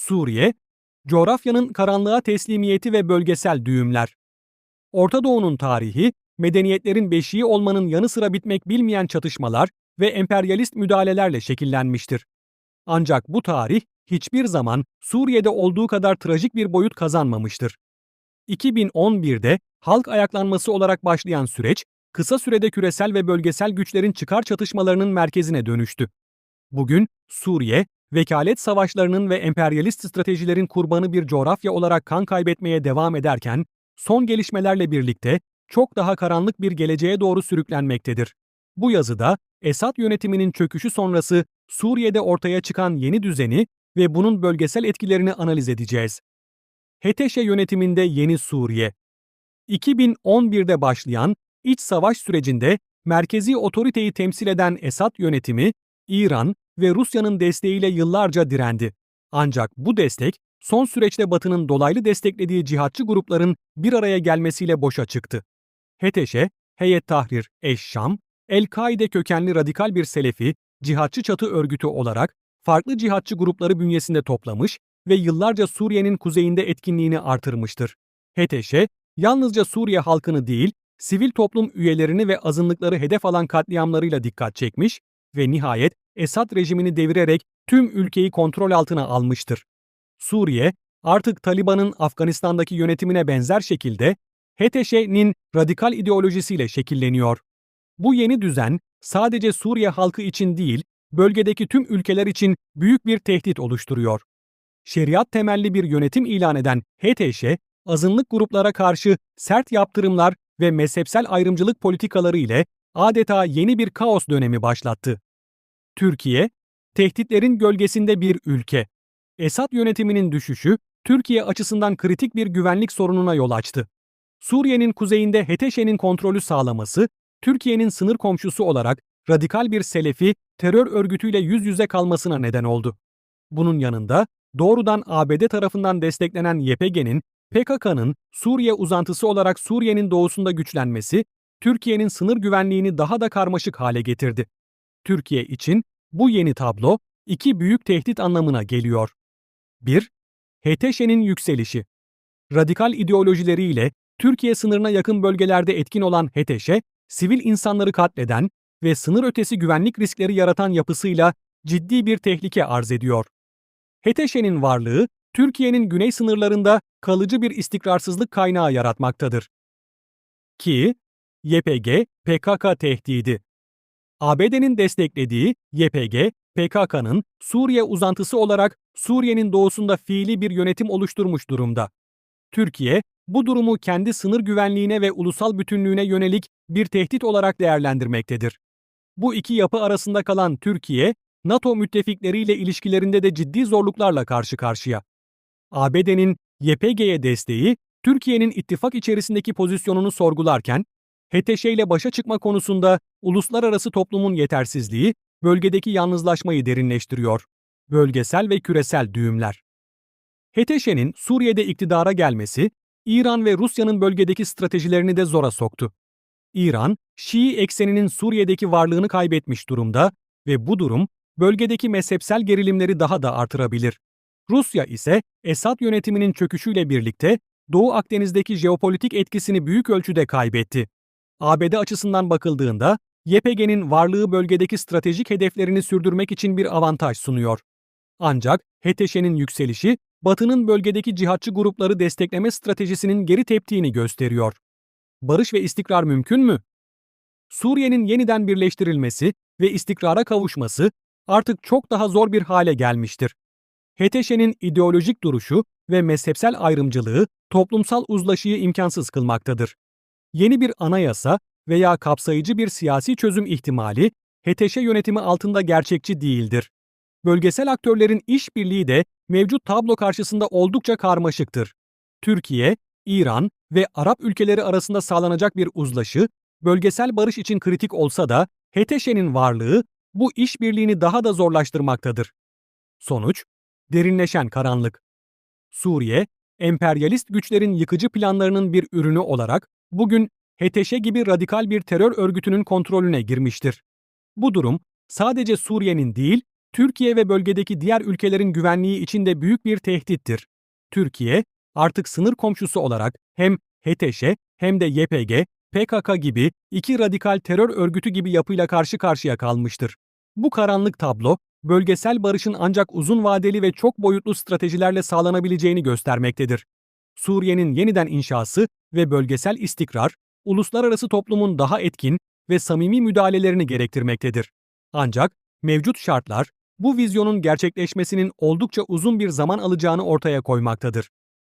Suriye, coğrafyanın karanlığa teslimiyeti ve bölgesel düğümler. Orta Doğu'nun tarihi, medeniyetlerin beşiği olmanın yanı sıra bitmek bilmeyen çatışmalar ve emperyalist müdahalelerle şekillenmiştir. Ancak bu tarih hiçbir zaman Suriye'de olduğu kadar trajik bir boyut kazanmamıştır. 2011'de halk ayaklanması olarak başlayan süreç, kısa sürede küresel ve bölgesel güçlerin çıkar çatışmalarının merkezine dönüştü. Bugün Suriye, vekalet savaşlarının ve emperyalist stratejilerin kurbanı bir coğrafya olarak kan kaybetmeye devam ederken, son gelişmelerle birlikte çok daha karanlık bir geleceğe doğru sürüklenmektedir. Bu yazıda Esad yönetiminin çöküşü sonrası Suriye'de ortaya çıkan yeni düzeni ve bunun bölgesel etkilerini analiz edeceğiz. HTŞ yönetiminde yeni Suriye 2011'de başlayan iç savaş sürecinde merkezi otoriteyi temsil eden Esad yönetimi, İran ve Rusya'nın desteğiyle yıllarca direndi. Ancak bu destek son süreçte Batı'nın dolaylı desteklediği cihatçı grupların bir araya gelmesiyle boşa çıktı. HTŞ, Heyet Tahrir Eş-Şam, El-Kaide kökenli radikal bir Selefi, cihatçı çatı örgütü olarak farklı cihatçı grupları bünyesinde toplamış ve yıllarca Suriye'nin kuzeyinde etkinliğini artırmıştır. HTŞ, yalnızca Suriye halkını değil, sivil toplum üyelerini ve azınlıkları hedef alan katliamlarıyla dikkat çekmiş ve nihayet Esad rejimini devirerek tüm ülkeyi kontrol altına almıştır. Suriye, artık Taliban'ın Afganistan'daki yönetimine benzer şekilde HTŞ'nin radikal ideolojisiyle şekilleniyor. Bu yeni düzen sadece Suriye halkı için değil, bölgedeki tüm ülkeler için büyük bir tehdit oluşturuyor. Şeriat temelli bir yönetim ilan eden HTŞ, azınlık gruplara karşı sert yaptırımlar ve mezhepsel ayrımcılık politikaları ile adeta yeni bir kaos dönemi başlattı. Türkiye, tehditlerin gölgesinde bir ülke. Esad yönetiminin düşüşü, Türkiye açısından kritik bir güvenlik sorununa yol açtı. Suriye'nin kuzeyinde HTŞ'nin kontrolü sağlaması, Türkiye'nin sınır komşusu olarak radikal bir Selefi terör örgütüyle yüz yüze kalmasına neden oldu. Bunun yanında doğrudan ABD tarafından desteklenen YPG'nin PKK'nın Suriye uzantısı olarak Suriye'nin doğusunda güçlenmesi, Türkiye'nin sınır güvenliğini daha da karmaşık hale getirdi. Türkiye için bu yeni tablo iki büyük tehdit anlamına geliyor. 1. HTŞ'nin yükselişi. Radikal ideolojileriyle Türkiye sınırına yakın bölgelerde etkin olan HTŞ, sivil insanları katleden ve sınır ötesi güvenlik riskleri yaratan yapısıyla ciddi bir tehlike arz ediyor. HTŞ'nin varlığı, Türkiye'nin güney sınırlarında kalıcı bir istikrarsızlık kaynağı yaratmaktadır. 2. YPG, PKK tehdidi. ABD'nin desteklediği YPG, PKK'nın Suriye uzantısı olarak Suriye'nin doğusunda fiili bir yönetim oluşturmuş durumda. Türkiye, bu durumu kendi sınır güvenliğine ve ulusal bütünlüğüne yönelik bir tehdit olarak değerlendirmektedir. Bu iki yapı arasında kalan Türkiye, NATO müttefikleriyle ilişkilerinde de ciddi zorluklarla karşı karşıya. ABD'nin YPG'ye desteği, Türkiye'nin ittifak içerisindeki pozisyonunu sorgularken, HTŞ ile başa çıkma konusunda uluslararası toplumun yetersizliği, bölgedeki yalnızlaşmayı derinleştiriyor. Bölgesel ve küresel düğümler. HTŞ'nin Suriye'de iktidara gelmesi, İran ve Rusya'nın bölgedeki stratejilerini de zora soktu. İran, Şii ekseninin Suriye'deki varlığını kaybetmiş durumda ve bu durum bölgedeki mezhepsel gerilimleri daha da artırabilir. Rusya ise Esad yönetiminin çöküşüyle birlikte Doğu Akdeniz'deki jeopolitik etkisini büyük ölçüde kaybetti. ABD açısından bakıldığında YPG'nin varlığı bölgedeki stratejik hedeflerini sürdürmek için bir avantaj sunuyor. Ancak HTŞ'nin yükselişi Batı'nın bölgedeki cihatçı grupları destekleme stratejisinin geri teptiğini gösteriyor. Barış ve istikrar mümkün mü? Suriye'nin yeniden birleştirilmesi ve istikrara kavuşması artık çok daha zor bir hale gelmiştir. HTŞ'nin ideolojik duruşu ve mezhepsel ayrımcılığı toplumsal uzlaşıyı imkansız kılmaktadır. Yeni bir anayasa veya kapsayıcı bir siyasi çözüm ihtimali HTŞ yönetimi altında gerçekçi değildir. Bölgesel aktörlerin işbirliği de mevcut tablo karşısında oldukça karmaşıktır. Türkiye, İran ve Arap ülkeleri arasında sağlanacak bir uzlaşı, bölgesel barış için kritik olsa da HTŞ'nin varlığı bu işbirliğini daha da zorlaştırmaktadır. Sonuç, derinleşen karanlık. Suriye, emperyalist güçlerin yıkıcı planlarının bir ürünü olarak bugün HTŞ gibi radikal bir terör örgütünün kontrolüne girmiştir. Bu durum sadece Suriye'nin değil, Türkiye ve bölgedeki diğer ülkelerin güvenliği için de büyük bir tehdittir. Türkiye, artık sınır komşusu olarak hem HTŞ hem de YPG, PKK gibi iki radikal terör örgütü gibi yapıyla karşı karşıya kalmıştır. Bu karanlık tablo, bölgesel barışın ancak uzun vadeli ve çok boyutlu stratejilerle sağlanabileceğini göstermektedir. Suriye'nin yeniden inşası ve bölgesel istikrar, uluslararası toplumun daha etkin ve samimi müdahalelerini gerektirmektedir. Ancak mevcut şartlar bu vizyonun gerçekleşmesinin oldukça uzun bir zaman alacağını ortaya koymaktadır.